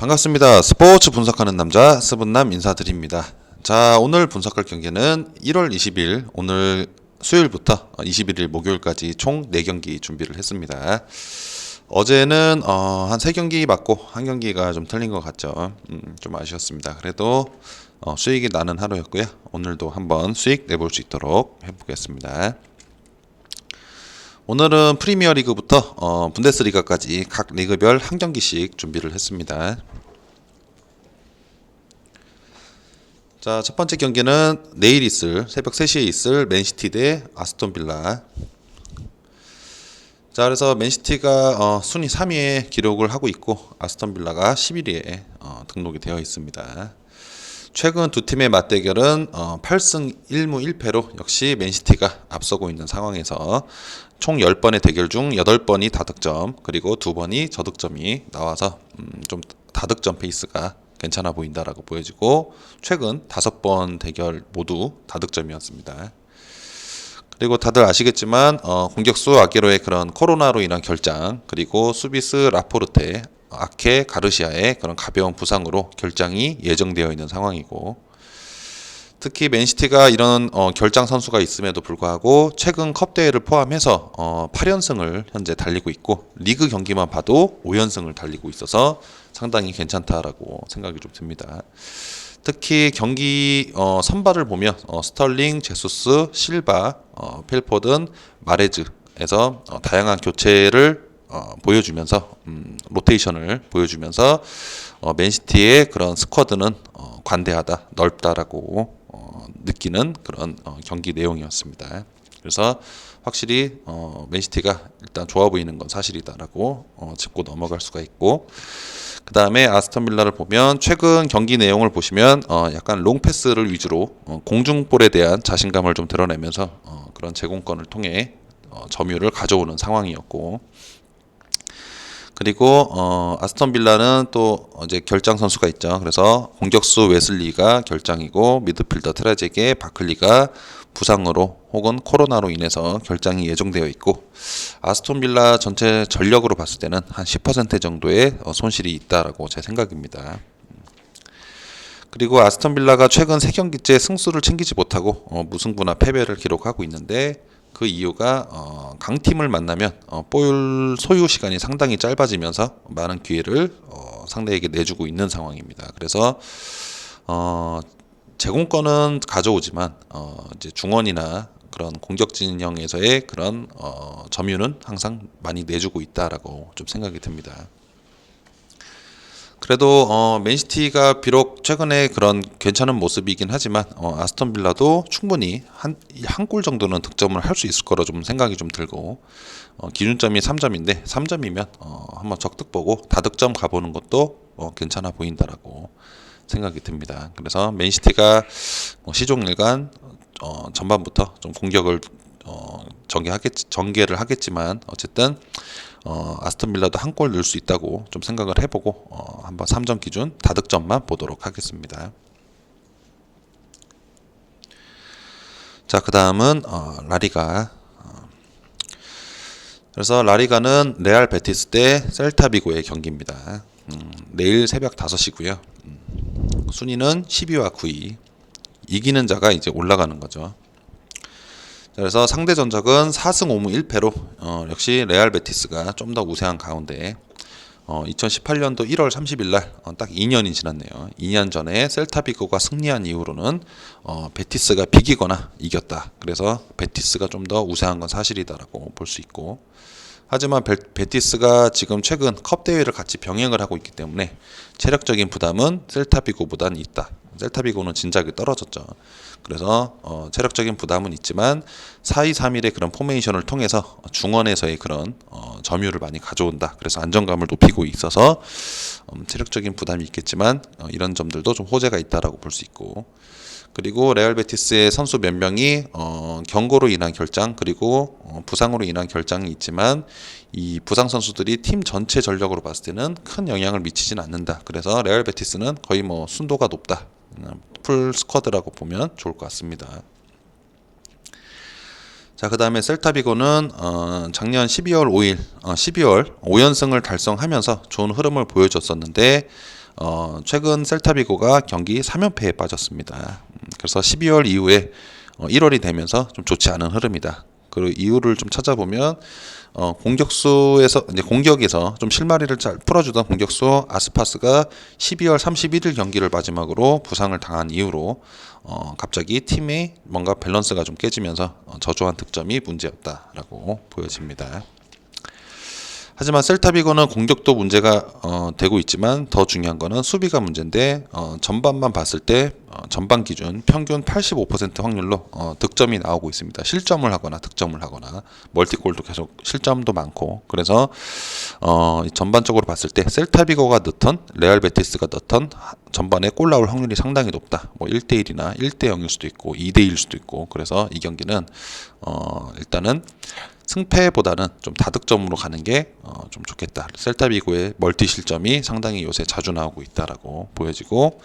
반갑습니다. 스포츠 분석하는 남자 스분남 인사드립니다. 자, 오늘 분석할 경기는 1월 20일 오늘 수요일부터 21일 목요일까지 총 4경기 준비를 했습니다. 어제는 어, 한 3경기 맞고 한 경기가 좀 틀린 것 같죠. 음, 좀 아쉬웠습니다. 그래도 어, 수익이 나는 하루였고요. 오늘도 한번 수익 내볼 수 있도록 해보겠습니다. 오늘은 프리미어 리그부터 어, 분데스리가까지 각 리그별 한 경기씩 준비를 했습니다. 자, 첫 번째 경기는 내일 있을 새벽 3시에 있을 맨시티 대 아스톤 빌라. 자, 그래서 맨시티가 어, 순위 3위에 기록을 하고 있고 아스톤 빌라가 11위에 어, 등록이 되어 있습니다. 최근 두 팀의 맞대결은 어, 8승 1무 1패로 역시 맨시티가 앞서고 있는 상황에서 총 10번의 대결 중 8번이 다득점 그리고 2번이 저득점이 나와서 음, 좀 다득점 페이스가 괜찮아 보인다라고 보여지고 최근 5번 대결 모두 다득점이었습니다. 그리고 다들 아시겠지만 어, 공격수 아게로의 그런 코로나로 인한 결장 그리고 수비스 라포르테 아케 가르시아의 그런 가벼운 부상으로 결장이 예정되어 있는 상황이고 특히 맨시티가 이런 어, 결장 선수가 있음에도 불구하고 최근 컵 대회를 포함해서 어, 8연승을 현재 달리고 있고 리그 경기만 봐도 5연승을 달리고 있어서 상당히 괜찮다라고 생각이 좀 듭니다. 특히 경기 어, 선발을 보면 어, 스털링, 제수스, 실바, 어, 필포든, 마레즈에서 어, 다양한 교체를 어, 보여주면서 음, 로테이션을 보여주면서 어, 맨시티의 그런 스쿼드는 어, 관대하다, 넓다라고 어, 느끼는 그런 어, 경기 내용이었습니다. 그래서 확실히 어, 맨시티가 일단 좋아 보이는 건 사실이다라고 어, 짚고 넘어갈 수가 있고 그 다음에 아스턴 빌라를 보면 최근 경기 내용을 보시면 어, 약간 롱 패스를 위주로 어, 공중볼에 대한 자신감을 좀 드러내면서 어, 그런 제공권을 통해 어, 점유를 가져오는 상황이었고 그리고 어, 아스턴 빌라는 또 이제 결장 선수가 있죠. 그래서 공격수 웨슬리가 결장이고 미드필더 트라제게 바클리가 부상으로 혹은 코로나로 인해서 결장이 예정되어 있고 아스톤 빌라 전체 전력으로 봤을 때는 한 10% 정도의 어, 손실이 있다라고 제 생각입니다. 그리고 아스톤 빌라가 최근 세 경기째 승수를 챙기지 못하고 어, 무승부나 패배를 기록하고 있는데 그 이유가 어, 강팀을 만나면 어, 볼 소유 시간이 상당히 짧아지면서 많은 기회를 어, 상대에게 내주고 있는 상황입니다. 그래서 어, 제공권은 가져오지만 어, 이제 중원이나 그런 공격 진영에서의 그런 어, 점유는 항상 많이 내주고 있다라고 좀 생각이 듭니다. 그래도 어, 맨시티가 비록 최근에 그런 괜찮은 모습이긴 하지만 어, 아스톤 빌라도 충분히 한 한 골 정도는 득점을 할 수 있을 거라 좀 생각이 좀 들고 어, 기준점이 3점인데 3점이면 어, 한번 적득 보고 다득점 가보는 것도 어, 괜찮아 보인다라고 생각이 듭니다. 그래서 맨시티가 뭐 시종일관 어, 전반부터 좀 공격을 어, 전개하겠 전개를 하겠지만 어쨌든 어, 아스톤 빌라도 한 골 넣을 수 있다고 좀 생각을 해보고 어, 한번 3점 기준 다득점만 보도록 하겠습니다. 자, 그 다음은 어, 라리가. 어, 그래서 라리가는 레알 베티스 대 셀타비고의 경기입니다. 음, 내일 새벽 5시고요. 음, 순위는 10위와 9위. 이기는 자가 이제 올라가는 거죠. 자, 그래서 상대 전적은 4승 5무 1패로 어, 역시 레알 베티스가 좀 더 우세한 가운데 어, 2018년도 1월 30일 날, 어, 딱 2년이 지났네요. 2년 전에 셀타비고가 승리한 이후로는 어, 베티스가 비기거나 이겼다. 그래서 베티스가 좀 더 우세한 건 사실이다라고 볼 수 있고. 하지만 베, 베티스가 지금 최근 컵 대회를 같이 병행을 하고 있기 때문에 체력적인 부담은 셀타비고보다는 있다. 셀타비고는 진작에 떨어졌죠. 그래서 어, 체력적인 부담은 있지만 4-2-3-1의 그런 포메이션을 통해서 중원에서의 그런 어, 점유를 많이 가져온다. 그래서 안정감을 높이고 있어서 음, 체력적인 부담이 있겠지만 어, 이런 점들도 좀 호재가 있다라고 볼 수 있고 그리고 레알 베티스의 선수 몇 명이 어, 경고로 인한 결장 그리고 어, 부상으로 인한 결장이 있지만 이 부상 선수들이 팀 전체 전력으로 봤을 때는 큰 영향을 미치진 않는다. 그래서 레알 베티스는 거의 뭐 순도가 높다. 음, 풀 스쿼드라고 보면 좋을 것 같습니다. 자, 그 다음에 셀타비고는 어, 작년 12월 5일, 어, 12월 5연승을 달성하면서 좋은 흐름을 보여줬었는데 어, 최근 셀타비고가 경기 3연패에 빠졌습니다. 음, 그래서 12월 이후에 어, 1월이 되면서 좀 좋지 않은 흐름이다. 그 이유를 좀 찾아보면 어, 공격수에서 이제 공격에서 좀 실마리를 잘 풀어주던 공격수 아스파스가 12월 31일 경기를 마지막으로 부상을 당한 이후로 어, 갑자기 팀의 뭔가 밸런스가 좀 깨지면서 어, 저조한 득점이 문제였다라고 보여집니다. 하지만 셀타 비고는 공격도 문제가 어, 되고 있지만 더 중요한 거는 수비가 문제인데 어, 전반만 봤을 때 어, 전반 기준 평균 85% 확률로 어, 득점이 나오고 있습니다. 실점을 하거나 득점을 하거나 멀티골도 계속 실점도 많고 그래서 어, 전반적으로 봤을 때 셀타 비고가 넣던 레알 베티스가 넣던 전반에 골 나올 확률이 상당히 높다. 뭐 1대 1이나 1대 0일 수도 있고 2대 1일 수도 있고 그래서 이 경기는 어, 일단은 승패보다는 좀 다득점으로 가는 게 어, 좀 좋겠다. 셀타비고의 멀티 실점이 상당히 요새 자주 나오고 있다라고 보여지고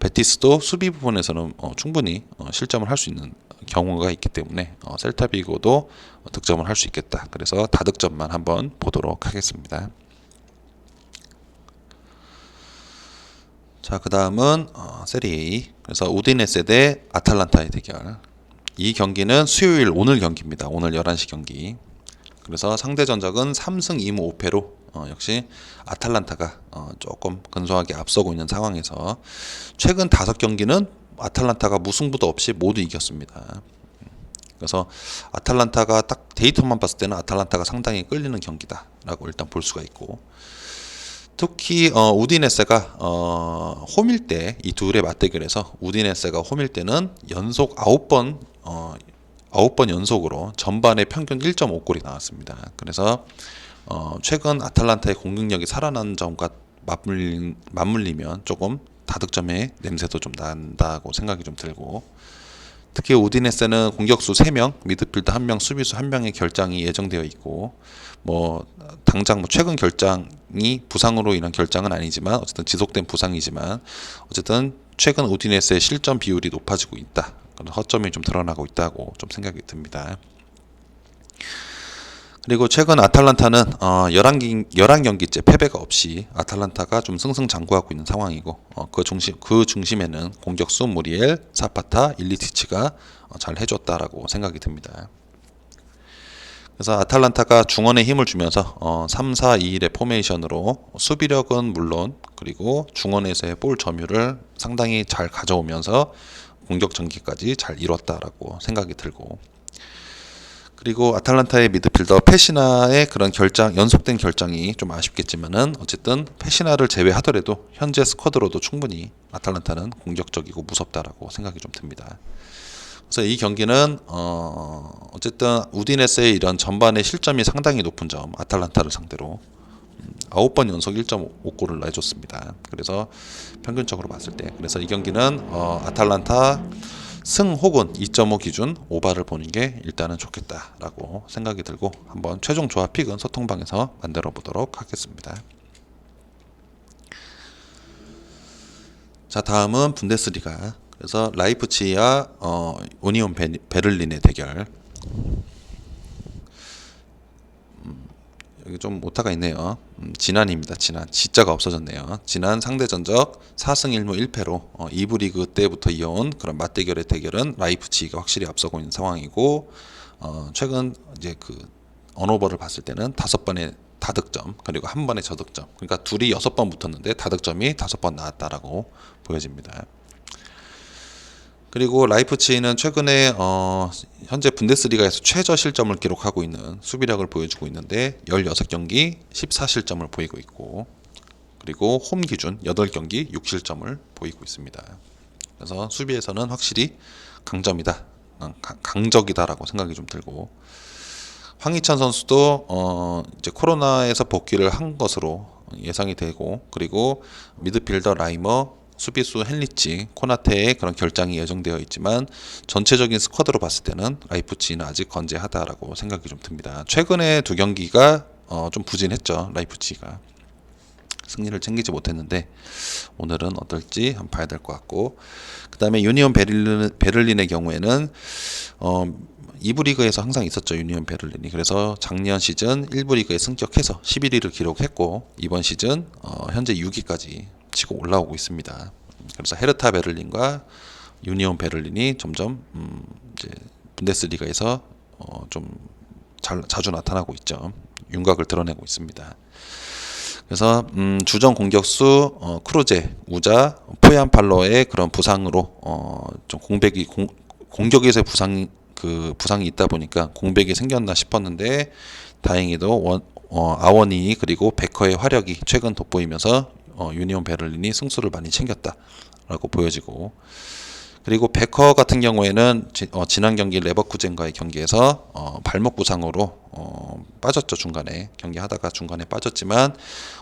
베티스도 수비 부분에서는 어, 충분히 어, 실점을 할 수 있는 경우가 있기 때문에 어, 셀타비고도 어, 득점을 할 수 있겠다. 그래서 다득점만 한번 보도록 하겠습니다. 자, 그 다음은 어, 세리 A. 그래서 우디네세 대 아탈란타의 대결. 이 경기는 수요일 오늘 경기입니다. 오늘 11시 경기. 그래서 상대 전적은 3승 2무 5패로 어, 역시 아탈란타가 어, 조금 근소하게 앞서고 있는 상황에서 최근 다섯 경기는 아탈란타가 무승부도 없이 모두 이겼습니다. 그래서 아탈란타가 딱 데이터만 봤을 때는 아탈란타가 상당히 끌리는 경기다라고 일단 볼 수가 있고 특히 어, 우디네세가 어, 홈일 때 이 둘의 맞대결에서 우디네세가 홈일 때는 연속 9번 어, 9번 연속으로 전반에 평균 1.5골이 나왔습니다. 그래서 어, 최근 아탈란타의 공격력이 살아난 점과 맞물리, 맞물리면 조금 다득점의 냄새도 좀 난다고 생각이 좀 들고 특히 우디네스는 공격수 3명, 미드필더 1명, 수비수 1명의 결장이 예정되어 있고 뭐 당장 뭐 최근 결장이 부상으로 인한 결장은 아니지만 어쨌든 지속된 부상이지만 어쨌든 최근 우디네스의 실점 비율이 높아지고 있다. 허점이 좀 드러나고 있다고 좀 생각이 듭니다. 그리고 최근 아탈란타는 어 11경, 11경기째 패배가 없이 아탈란타가 좀 승승장구하고 있는 상황이고 어, 그 중심 그 중심에는 공격수 무리엘, 사파타, 일리티치가 어, 잘 해줬다라고 생각이 듭니다. 그래서 아탈란타가 중원에 힘을 주면서 어, 3, 4, 2, 1의 포메이션으로 수비력은 물론 그리고 중원에서의 볼 점유를 상당히 잘 가져오면서 공격 전기까지 잘 이뤘다라고 생각이 들고 그리고 아탈란타의 미드필더 페시나의 그런 결장 연속된 결장이 좀 아쉽겠지만은 어쨌든 페시나를 제외하더라도 현재 스쿼드로도 충분히 아탈란타는 공격적이고 무섭다라고 생각이 좀 듭니다. 그래서 이 경기는 어 어쨌든 우디네스의 이런 전반의 실점이 상당히 높은 점 아탈란타를 상대로 음, 아홉 번 연속 1.5골을 내줬습니다. 그래서 평균적으로 봤을 때 그래서 이 경기는 어 아탈란타 승 혹은 2.5 기준 오바를 보는 게 일단은 좋겠다라고 생각이 들고 한번 최종 조합 픽은 소통방에서 만들어 보도록 하겠습니다. 자 다음은 분데스리가 그래서 라이프치히와 어, 오니온 베, 베를린의 대결 여기 좀 오타가 있네요. 음, 지난입니다. 지난. 지자가 없어졌네요. 지난 상대 전적 4승 1무 1패로 어, 2부 리그 때부터 이어온 그런 맞대결의 대결은 라이프치히가 확실히 앞서고 있는 상황이고 어, 최근 이제 그 언오버를 봤을 때는 다섯 번의 다득점 그리고 한 번의 저득점 그러니까 둘이 여섯 번 붙었는데 다득점이 다섯 번 나왔다라고 보여집니다. 그리고 라이프치히는 최근에 어, 현재 분데스리가에서 최저 실점을 기록하고 있는 수비력을 보여주고 있는데 16경기 14실점을 보이고 있고 그리고 홈 기준 8경기 6실점을 보이고 있습니다. 그래서 수비에서는 확실히 강점이다. 어, 강적이다라고 생각이 좀 들고 황희찬 선수도 어 이제 코로나에서 복귀를 한 것으로 예상이 되고 그리고 미드필더 라이머 수비수 헨리치, 코나테의 그런 결장이 예정되어 있지만 전체적인 스쿼드로 봤을 때는 라이프치히는 아직 건재하다라고 생각이 좀 듭니다. 최근에 두 경기가 어, 좀 부진했죠. 라이프치히가 승리를 챙기지 못했는데 오늘은 어떨지 한번 봐야 될 것 같고 그 다음에 유니온 베를린, 베를린의 경우에는 어, 2부 리그에서 항상 있었죠 유니온 베를린이 그래서 작년 시즌 1부 리그에 승격해서 11위를 기록했고 이번 시즌 어, 현재 6위까지 치고 올라오고 있습니다. 그래서 헤르타 베를린과 유니온 베를린이 점점 음, 이제 분데스리가에서 어, 좀 잘, 자주 나타나고 있죠. 윤곽을 드러내고 있습니다. 그래서 음, 주전 공격수 어, 크루제, 우자, 포얀 팔로의 그런 부상으로 어, 좀 공백이 공, 공격에서의 부상 그 부상이 있다 보니까 공백이 생겼나 싶었는데 다행히도 원, 어, 아원이 그리고 베커의 화력이 최근 돋보이면서 어, 유니온 베를린이 승수를 많이 챙겼다라고 보여지고 그리고 베커 같은 경우에는 지, 어, 지난 경기 레버쿠젠과의 경기에서 어, 발목 부상으로 어, 빠졌죠 중간에 경기하다가 중간에 빠졌지만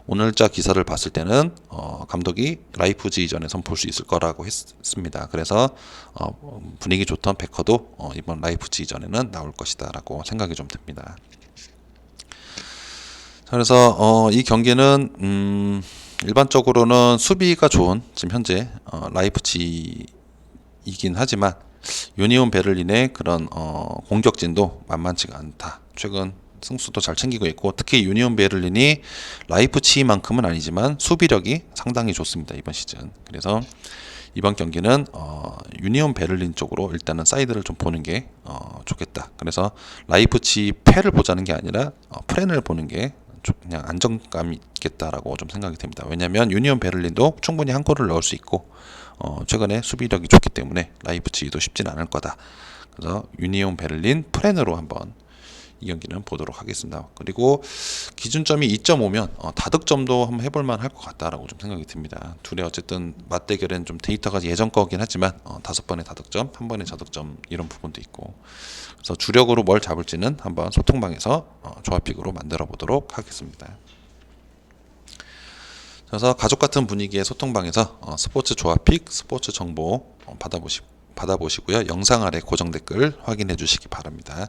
오늘자 기사를 봤을 때는 어, 감독이 라이프지전에 선 볼 수 있을 거라고 했습니다. 그래서 어, 분위기 좋던 베커도 어, 이번 라이프지전에는 나올 것이다라고 생각이 좀 듭니다. 자, 그래서 어, 이 경기는 음, 일반적으로는 수비가 좋은 지금 현재 어, 라이프치 이긴 하지만 유니온 베를린의 그런 어, 공격진도 만만치가 않다. 최근 승수도 잘 챙기고 있고 특히 유니온 베를린이 라이프치히만큼은 아니지만 수비력이 상당히 좋습니다 이번 시즌. 그래서 이번 경기는 어, 유니온 베를린 쪽으로 일단은 사이드를 좀 보는 게 어, 좋겠다. 그래서 라이프치 패를 보자는 게 아니라 어, 프렌을 보는 게좀 그냥 안정감 있겠다라고 좀 생각이 됩니다. 왜냐하면 유니온 베를린도 충분히 한 골을 넣을 수 있고 어, 최근에 수비력이 좋기 때문에 라이프치히도 쉽진 않을 거다. 그래서 유니온 베를린 프렌으로 한번 이 경기는 보도록 하겠습니다. 그리고 기준점이 2.5면 어, 다득점도 한번 해볼만 할 것 같다라고 좀 생각이 듭니다. 둘이 어쨌든 맞대결은 좀 데이터가 예전 거긴 하지만 어, 다섯 번의 다득점, 한 번의 자득점 이런 부분도 있고 그래서 주력으로 뭘 잡을지는 한번 소통방에서 어, 조합픽으로 만들어 보도록 하겠습니다. 그래서 가족 같은 분위기의 소통방에서 어, 스포츠 조합픽, 스포츠 정보 어, 받아보시, 받아보시고요. 영상 아래 고정 댓글 확인해 주시기 바랍니다.